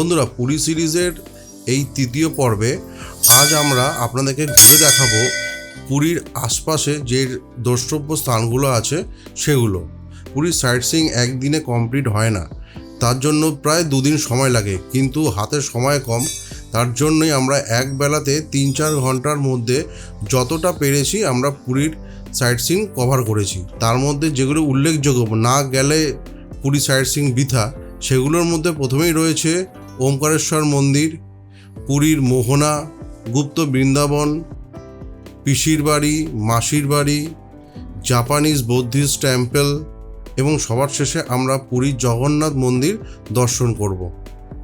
বন্ধুরা, পুরী সিরিজের এই তৃতীয় পর্বে আজ আমরা আপনাদেরকে ঘুরে দেখাবো পুরীর আশপাশে যে দ্রষ্টব্য স্থানগুলো আছে সেগুলো। পুরীর সাইট সিং একদিনে কমপ্লিট হয় না। তার জন্য প্রায় দুদিন সময় লাগে, কিন্তু হাতে সময় কম। তার জন্যই আমরা এক বেলাতে তিন চার ঘণ্টার মধ্যে যতটা পেরেছি আমরা পুরীর সাইট সিং কভার করেছি। তার মধ্যে যেগুলো উল্লেখযোগ্য, না গেলে পুরী সাইট সিং বৃথা, সেগুলোর মধ্যে প্রথমেই রয়েছে ওমকারেশ্বর মন্দির, পুরীর মোহনা, গুপ্ত বৃন্দাবন, পিসির বাড়ি, মাসির বাড়ি, জাপানিজ বৌদ্ধিস্ট টেম্পল এবং সবার শেষে আমরা পুরীর জগন্নাথ মন্দির দর্শন করব।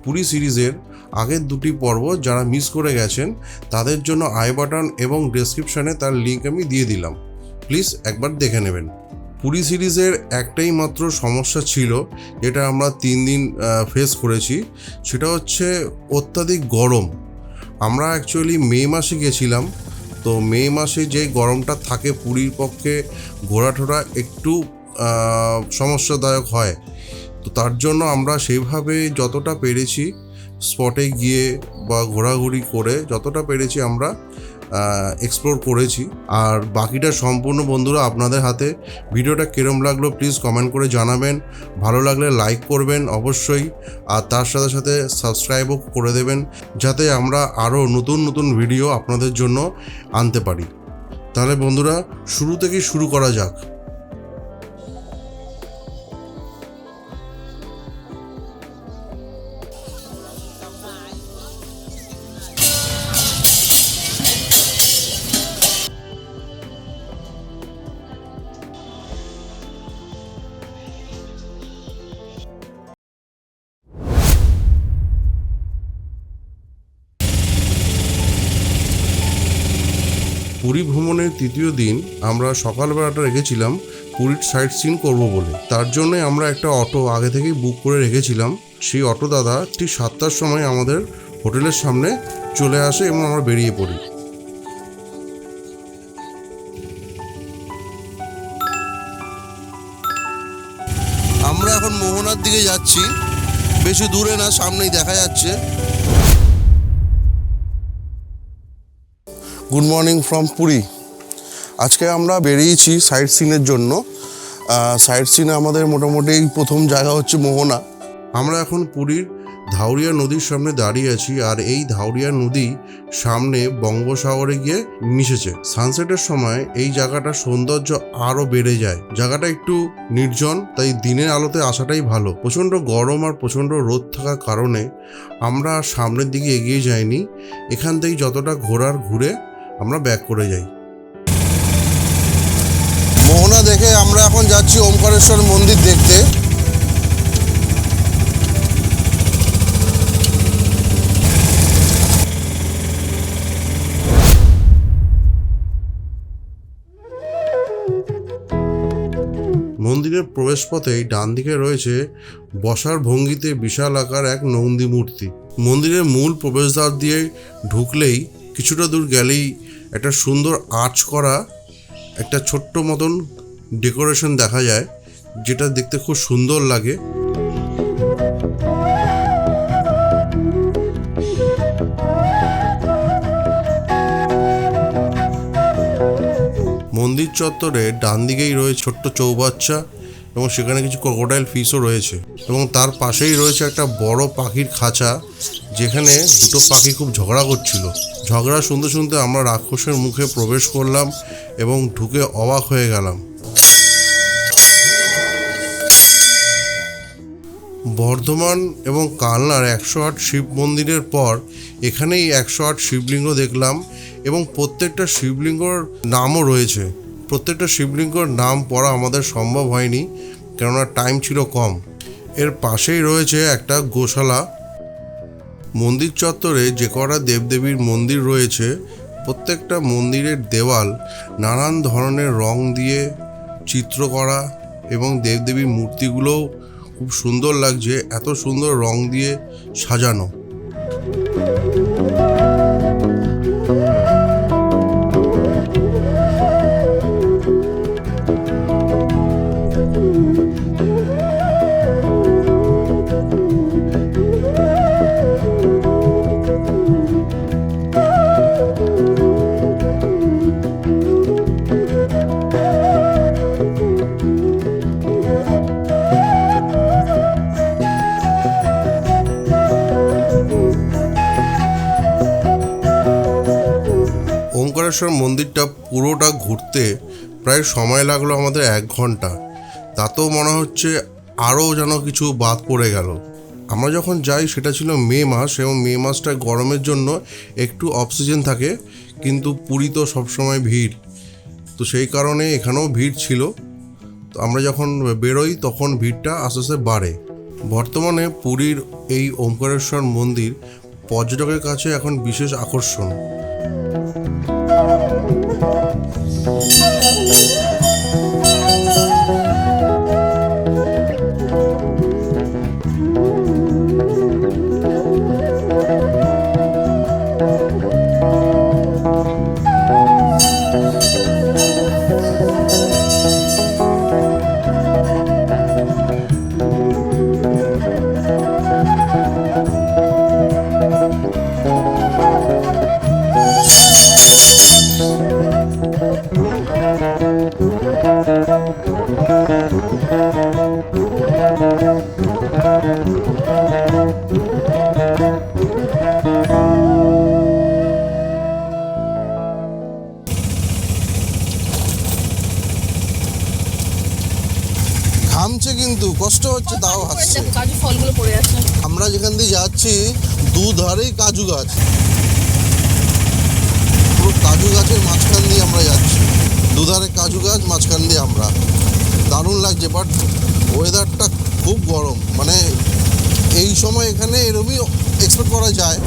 পুরী সিরিজের আগের দুটি পর্ব যারা মিস করে গেছেন, তাদের জন্য আই বাটন এবং ডেসক্রিপশানে তার লিঙ্ক আমি দিয়ে দিলাম। প্লিজ একবার দেখে নেবেন। পুরী সিরিজের একটাই মাত্র সমস্যা ছিল, যেটা আমরা তিন দিন ফেস করেছি, সেটা হচ্ছে অত্যাধিক গরম। আমরা অ্যাকচুয়ালি মে মাসে গেছিলাম, তো মে মাসে যে গরমটা থাকে পুরীর পক্ষে ঘোরাটোরা একটু সমস্যাদায়ক হয়। তো তার জন্য আমরা সেইভাবে যতটা পেরেছি স্পটে গিয়ে বা ঘোরাঘুরি করে যতটা পেরেছি আমরা এক্সপ্লোর করেছি। আর বাকিটা সম্পূর্ণ বন্ধুরা আপনাদের হাতে। ভিডিওটা কিরম লাগল প্লিজ কমেন্ট করে জানাবেন। ভালো লাগলে লাইক করবেন অবশ্যই। আর তার সাথে সাথে সাবস্ক্রাইবও করে দেবেন। যাতে আমরা আরও নতুন নতুন ভিডিও আপনাদের জন্য আনতে পারি। তাহলে বন্ধুরা, শুরু থেকেই শুরু করা যাক। তৃতীয় দিন আমরা সকালবেলাটা রেখেছিলাম, পুরীর সাইট সিন করব বলে। তার জন্য আমরা একটা অটো আগে থেকেই বুক করে রেখেছিলাম। সেই অটো দাদা ঠিক সাতটার সময় আমাদের হোটেলের সামনে চলে আসে এবং আমরা বেরিয়ে পড়ি। আমরা এখন মোহনার দিকে যাচ্ছি। বেশি দূরে না, সামনেই দেখা যাচ্ছে। গুড মর্নিং ফ্রম পুরী আজকে আমরা বেরিয়েছি সাইট সিনের জন্য। সাইট সিনে আমাদের মোটামুটি প্রথম জায়গা হচ্ছে মোহনা। আমরা এখন পুরীর ধাউরিয়া নদীর সামনে দাঁড়িয়ে আছি আর এই ধাউরিয়া নদী সামনে বঙ্গোসাগরে গিয়ে মিশেছে। সানসেটের সময় এই জায়গাটার সৌন্দর্য আরও বেড়ে যায়। জায়গাটা একটু নির্জন, তাই দিনের আলোতে আসাটাই ভালো। প্রচণ্ড গরম আর প্রচণ্ড রোদ থাকার কারণে আমরা সামনের দিকে এগিয়ে যাইনি। এখান থেকে যতটা ঘোরার ঘুরে আমরা ব্যাক করে যাই। দেখে আমরা এখন যাচ্ছি ওমকারেশ্বর মন্দির দেখতে। মন্দিরের প্রবেশপথেই ডান দিকে রয়েছে বসার ভঙ্গিতে বিশাল আকার এক নন্দী মূর্তি। মন্দিরের মূল প্রবেশদ্বার দিয়ে ঢুকলেই কিছুটা দূর গেলেই একটা সুন্দর আর্চ করা একটা ছোট্ট মতন ডেকোরেশন দেখা যায়, যেটা দেখতে খুব সুন্দর লাগে। মন্দির চত্বরে ডান দিকেই রয়েছে ছোট্ট চৌবাচ্চা এবং সেখানে কিছু ক্রোকোডাইল ফিশও রয়েছে এবং তার পাশেই রয়েছে একটা বড় পাখির খাঁচা, যেখানে দুটো পাখি খুব ঝগড়া করছিল। ঝগড়া শুনতে শুনতে আমরা রাক্ষসের মুখে প্রবেশ করলাম এবং ঢুকে অবাক হয়ে গেলাম। বর্ধমান এবং কালনার একশো আট শিব মন্দিরের পর এখানেই একশো আট শিবলিঙ্গ দেখলাম এবং প্রত্যেকটা শিবলিঙ্গর নামও রয়েছে। প্রত্যেকটা শিবলিঙ্গর নাম পড়া আমাদের সম্ভব হয়নি, কেননা টাইম ছিল কম। এর পাশেই রয়েছে একটা গোশালা। মন্দির চত্বরে যে কটা দেবদেবীর মন্দির রয়েছে, প্রত্যেকটা মন্দিরের দেওয়াল নানান ধরনের রং দিয়ে চিত্র করা এবং দেবদেবীর মূর্তিগুলোও খুব সুন্দর লাগছে এত সুন্দর রং দিয়ে সাজানো। ওঙ্কারেশ্বর মন্দিরটা পুরোটা ঘুরতে প্রায় সময় লাগল আমাদের এক ঘণ্টা। তাতেও মনে হচ্ছে আরও যেন কিছু বাদ পড়ে গেল। আমরা যখন যাই, সেটা ছিল মে মাস এবং মে মাসটা গরমের জন্য একটু অক্সিজেন থাকে, কিন্তু পুরী তো সবসময় ভিড়। তো সেই কারণে এখানেও ভিড় ছিল। তো আমরা যখন বেরোই, তখন ভিড়টা আস্তে আস্তে বাড়ে। বর্তমানে পুরীর এই ওমকারেশ্বর মন্দির পর্যটকের কাছে এখন বিশেষ আকর্ষণ। Oh, ঘামছে কিন্তু কষ্ট হচ্ছে তাও হাসছে কাজু ফলগুলো পড়ে আছে আমরা যেখান দিয়ে যাচ্ছি দুধারেই কাজু গাছ। পুরো কাজু গাছের মাঝখান দিয়ে আমরা যাচ্ছি। দুধারে কাজু গাছ মাঝখান দিয়ে আমরা। দারুণ লাগছে বাট ওয়েদারটা খুব গরম। মানে এই সময় এখানে এরমই এক্সপেক্ট করা যায়।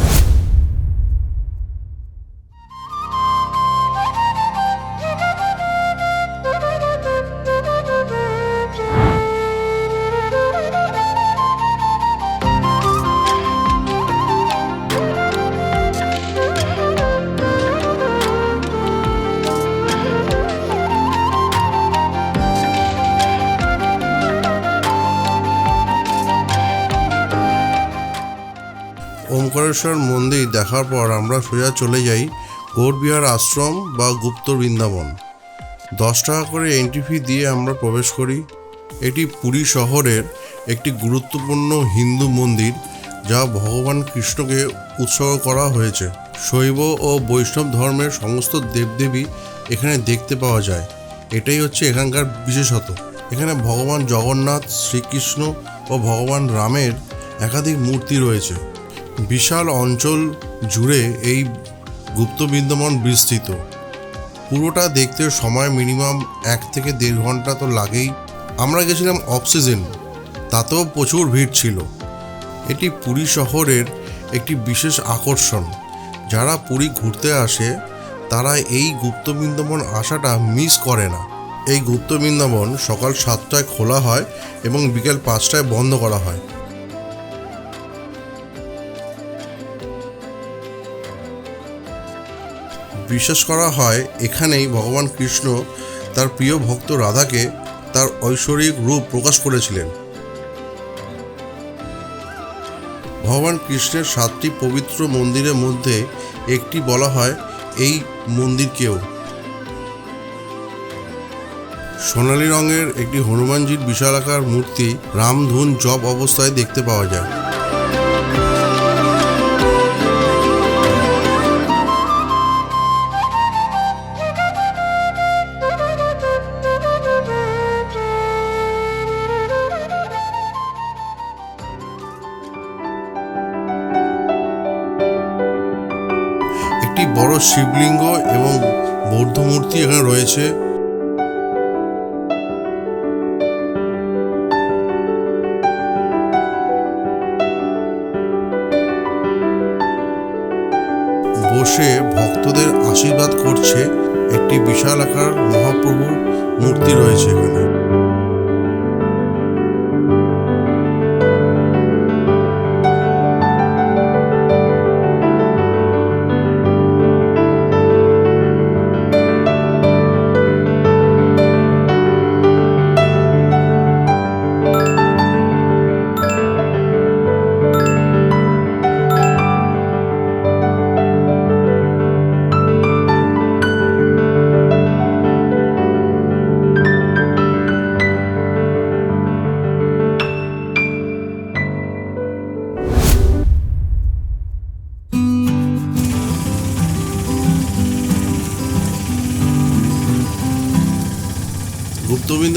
ওমকারেশ্বর মন্দির দেখার পর আমরা সোজা চলে যাই গৌরবিহার আশ্রম বা গুপ্ত বৃন্দাবন। দশ টাকা করে এন্ট্রি ফি দিয়ে আমরা প্রবেশ করি। এটি পুরী শহরের একটি গুরুত্বপূর্ণ হিন্দু মন্দির যা ভগবান কৃষ্ণকে উৎসর্গ করা হয়েছে। শৈব ও বৈষ্ণব ধর্মের সমস্ত দেবদেবী এখানে দেখতে পাওয়া যায়। এটাই হচ্ছে এখানকার বিশেষত এখানে ভগবান জগন্নাথ, শ্রীকৃষ্ণ ও ভগবান রামের একাধিক মূর্তি রয়েছে। বিশাল অঞ্চল জুড়ে এই গুপ্ত বিদ্যমান বিস্তৃত। পুরোটা দেখতে সময় মিনিমাম এক থেকে দেড় ঘণ্টা তো লাগেই। আমরা গেছিলাম অফ সিজন তাতেও প্রচুর ভিড় ছিল। এটি পুরী শহরের একটি বিশেষ আকর্ষণ। যারা পুরী ঘুরতে আসে, তারা এই গুপ্ত বৃন্দাবন আসাটা মিস করে না। এই গুপ্ত বৃন্দাবন সকাল সাতটায় খোলা হয় এবং বিকেল পাঁচটায় বন্ধ করা হয়। বিশ্বাস করা হয়, এখানেই ভগবান কৃষ্ণ তার প্রিয় ভক্ত রাধাকে তার ঐশ্বরিক রূপ প্রকাশ করেছিলেন। ভগবান কৃষ্ণের সাতটি পবিত্র মন্দিরের মধ্যে একটি বলা হয় এই মন্দিরকেও। সোনালী রঙের একটি হনুমানজির বিশালাকার মূর্তি রামধুন জপ অবস্থায় দেখতে পাওয়া যায়। বড় শিবলিঙ্গ এবং বৌদ্ধ মূর্তি এখানে রয়েছে। বসে ভক্তদের আশীর্বাদ করছে একটি বিশাল আকার মহাপ্রভুর মূর্তি রয়েছে এখানে।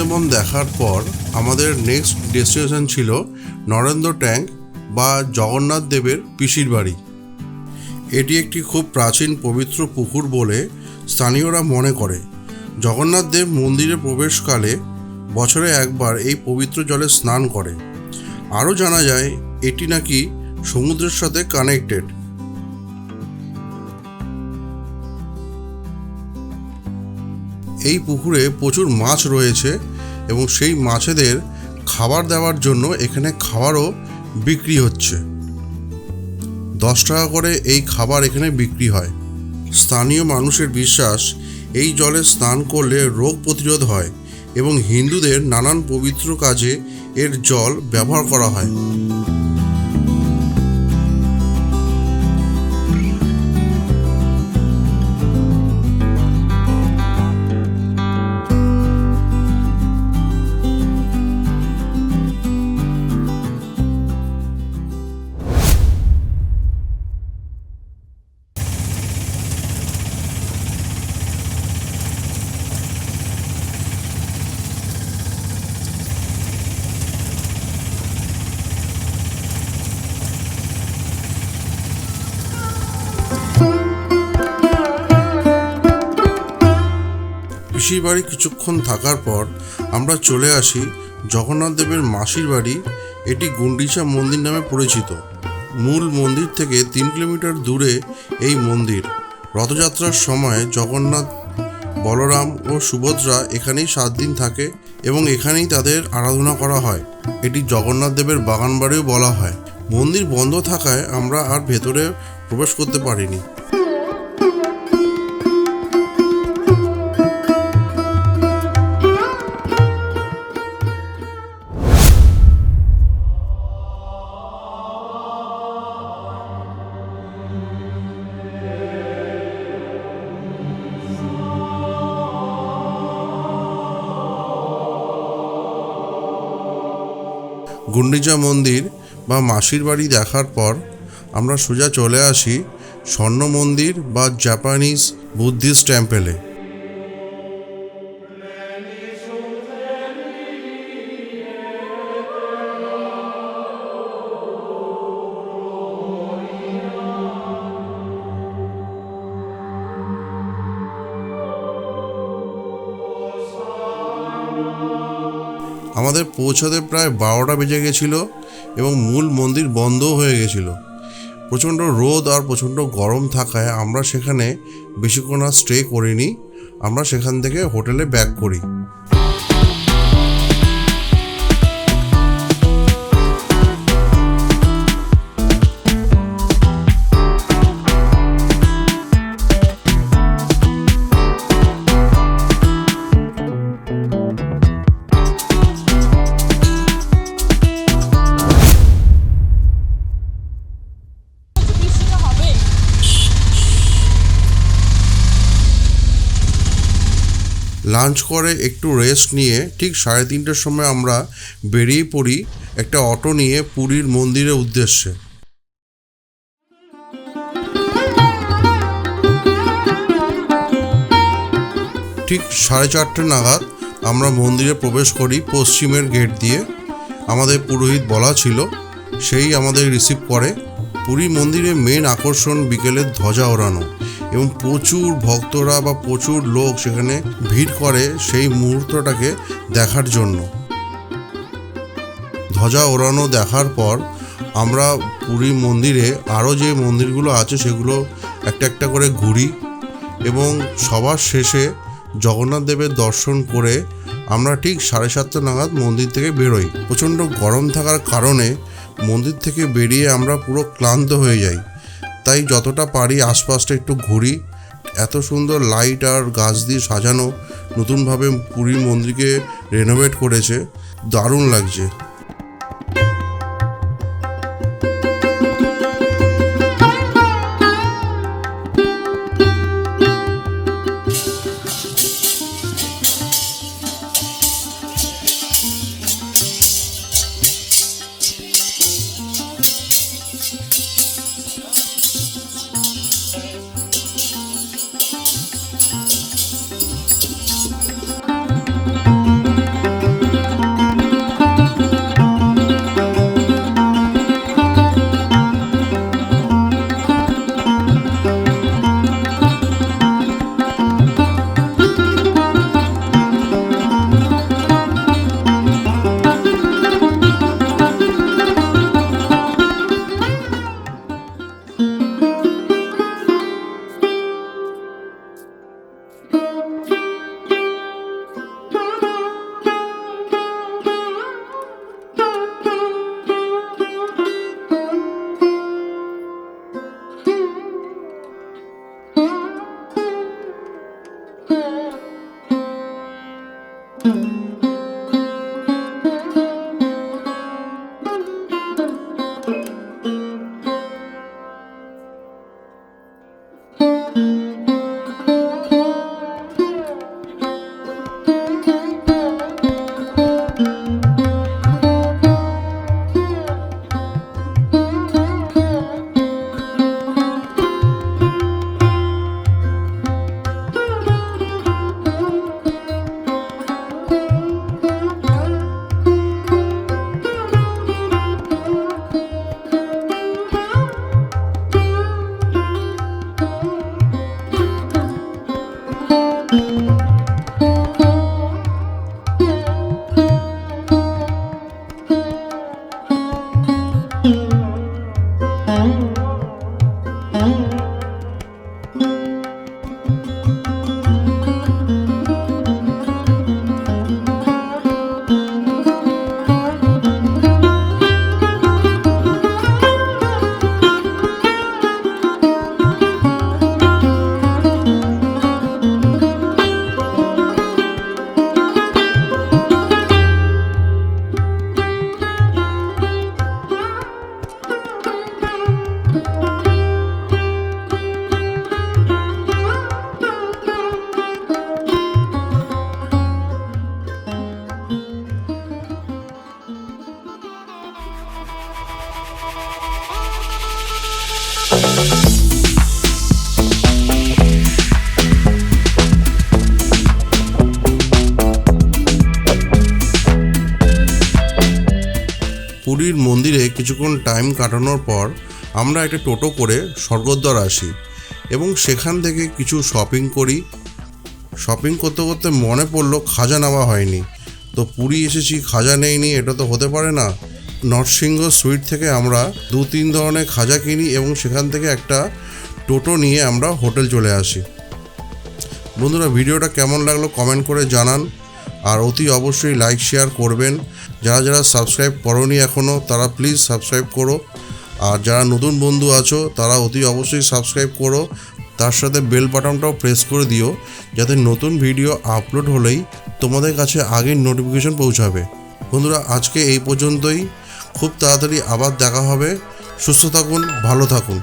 পদ্মবৃন্দাবন দেখার পর আমাদের নেক্সট ডেস্টিনেশন ছিল নরেন্দ্র ট্যাঙ্ক বা জগন্নাথ দেবের পিসির বাড়ি। এটি একটি খুব প্রাচীন পবিত্র পুকুর বলে স্থানীয়রা মনে করে। জগন্নাথ দেব মন্দিরে প্রবেশকালে বছরে একবার এই পবিত্র জলে স্নান করে। আরও জানা যায়, এটি নাকি সমুদ্রের সাথে কানেক্টেড এই পুকুরে প্রচুর মাছ রয়েছে। এবং সেই মাছেদের খাবার দেওয়ার জন্য এখানে খাবারও বিক্রি হচ্ছে। দশ টাকা করে এই খাবার এখানে বিক্রি হয়। স্থানীয় মানুষের বিশ্বাস, এই জলে স্নান করলে রোগ প্রতিরোধ হয় এবং হিন্দুদের নানান পবিত্র কাজে এর জল ব্যবহার করা হয়। পিসির বাড়ি কিছুক্ষণ থাকার পর আমরা চলে আসি জগন্নাথ দেবের মাসির বাড়ি, এটি গুন্ডিচা মন্দির নামে পরিচিত। মূল মন্দির থেকে তিন কিলোমিটার দূরে এই মন্দির। রথযাত্রার সময় জগন্নাথ, বলরাম ও সুভদ্রা এখানেই সাত দিন থাকে এবং এখানেই তাদের আরাধনা করা হয়। এটি জগন্নাথ দেবের বাগান বাড়িও বলা হয়। মন্দির বন্ধ থাকায় আমরা আর ভেতরে প্রবেশ করতে পারিনি। গুন্ডিচা মন্দির বা মাসির বাড়ি দেখার পর আমরা সোজা চলে আসি স্বর্ণ মন্দির বা জাপানিজ বুদ্ধিস্ট টেম্পেলে পৌঁছাতে প্রায় বারোটা বেজে গেছিল এবং মূল মন্দির বন্ধও হয়ে গেছিল। প্রচণ্ড রোদ আর প্রচণ্ড গরম থাকায় আমরা সেখানে বেশিক্ষণ আর স্টে করিনি। আমরা সেখান থেকে হোটেলে ব্যাক করি। লাঞ্চ করে, একটু রেস্ট নিয়ে ঠিক সাড়ে তিনটের সময় আমরা বেরিয়ে পড়ি একটা অটো নিয়ে পুরীর মন্দিরের উদ্দেশ্যে। ঠিক সাড়ে চারটে নাগাদ আমরা মন্দিরে প্রবেশ করি পশ্চিমের গেট দিয়ে। আমাদের পুরোহিত বলা ছিল, সেই আমাদের রিসিভ করে। পুরী মন্দিরে মেন আকর্ষণ বিকেলের ধ্বজা ওড়ানো এবং প্রচুর ভক্তরা বা প্রচুর লোক সেখানে ভিড় করে সেই মুহূর্তটাকে দেখার জন্য। ধ্বজা ওড়ানো দেখার পর আমরা পুরী মন্দিরে আরও যে মন্দিরগুলো আছে সেগুলো একটা একটা করে ঘুরি এবং সবার শেষে জগন্নাথ দেবের দর্শন করে আমরা ঠিক সাড়ে সাতটা নাগাদ মন্দির থেকে বেরোই। প্রচণ্ড গরম থাকার কারণে মন্দির থেকে বেরিয়ে আমরা পুরো ক্লান্ত হয়ে যাই। তাই যতটা পারি আশপাশটা একটু ঘুরি। এত সুন্দর লাইট আর গাছ দিয়ে সাজানো। নতুনভাবে পুরীর মন্দিরকে রেনোভেট করেছে। দারুণ লাগছে। কিছুক্ষণ টাইম কাটানোর পর আমরা একটা টোটো করে স্বর্গদ্বার আসি এবং সেখান থেকে কিছু শপিং করি। শপিং করতে করতে মনে পড়ল খাজা নেওয়া হয়নি। তো পুরী এসেছি, খাজা নেইনি, এটা তো হতে পারে না। নরসিংহ সুইট থেকে আমরা দু তিন ধরনের খাজা কিনি এবং সেখান থেকে একটা টোটো নিয়ে আমরা হোটেল চলে আসি। বন্ধুরা, ভিডিওটা কেমন লাগল কমেন্ট করে জানান। আর অতি অবশ্যই লাইক শেয়ার করবেন। যারা যারা সাবস্ক্রাইব করনি এখনও তারা প্লিজ সাবস্ক্রাইব করো। আর যারা নতুন বন্ধু আছো, তারা অতি অবশ্যই সাবস্ক্রাইব করো। তার সাথে বেল বাটনটাও প্রেস করে দিও, যাতে নতুন ভিডিও আপলোড হলেই তোমাদের কাছে আগের নোটিফিকেশন পৌঁছাবে। বন্ধুরা, আজকে এই পর্যন্তই। খুব তাড়াতাড়ি আবার দেখা হবে। সুস্থ থাকুন, ভালো থাকুন।